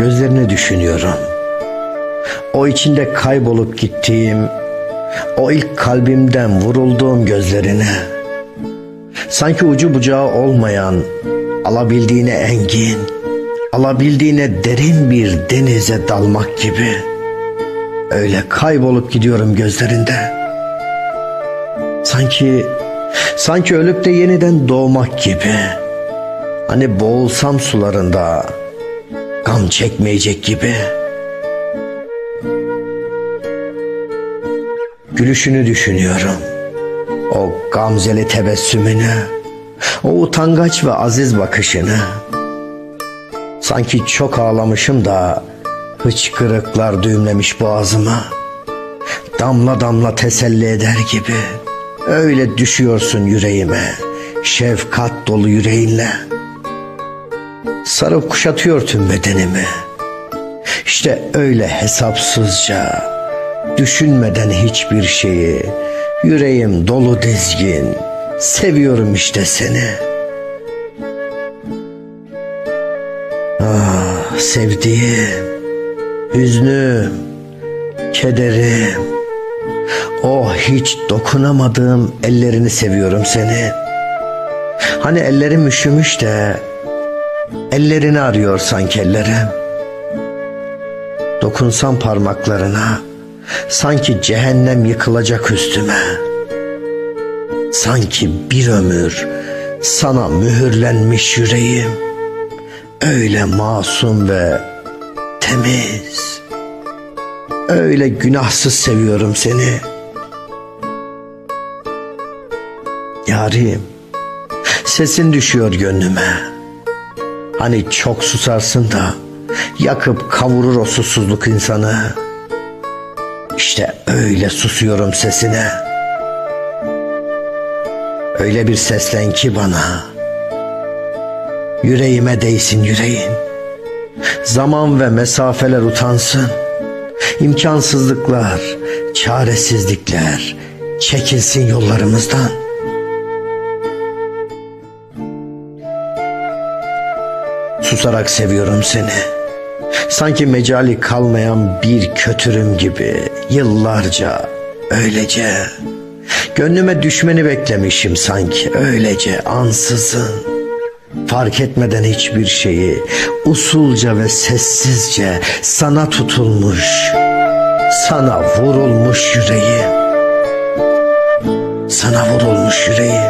Gözlerini düşünüyorum. O içinde kaybolup gittiğim, o ilk kalbimden vurulduğum gözlerine. Sanki ucu bucağı olmayan, alabildiğine engin, alabildiğine derin bir denize dalmak gibi. Öyle kaybolup gidiyorum gözlerinde. Sanki sanki ölüp de yeniden doğmak gibi. Hani boğulsam sularında gam çekmeyecek gibi. Gülüşünü düşünüyorum. O gamzeli tebessümünü, o utangaç ve aziz bakışını. Sanki çok ağlamışım da hıçkırıklar düğümlemiş boğazıma. Damla damla teselli eder gibi. Öyle düşüyorsun yüreğime, şefkat dolu yüreğinle. Sarıp kuşatıyor tüm bedenimi. İşte öyle hesapsızca, düşünmeden hiçbir şeyi, yüreğim dolu dizgin, seviyorum işte seni. Ah sevdiğim, hüznüm, kederim, o hiç dokunamadığım ellerini seviyorum seni. Hani ellerim üşümüş de ellerini arıyor sanki ellerim. Dokunsam parmaklarına sanki cehennem yıkılacak üstüme. Sanki bir ömür sana mühürlenmiş yüreğim. Öyle masum ve temiz. Öyle günahsız seviyorum seni. Yarim, sesin düşüyor gönlüme. Hani çok susarsın da yakıp kavurur o susuzluk insanı. İşte öyle susuyorum sesine. Öyle bir seslen ki bana. Yüreğime değsin yüreğin. Zaman ve mesafeler utansın. İmkansızlıklar, çaresizlikler çekilsin yollarımızdan. Susarak seviyorum seni. Sanki mecali kalmayan bir kötürüm gibi yıllarca öylece. Gönlüme düşmeni beklemişim sanki öylece ansızın. Fark etmeden hiçbir şeyi usulca ve sessizce sana tutulmuş sana vurulmuş yüreğim. Sana vurulmuş yüreğim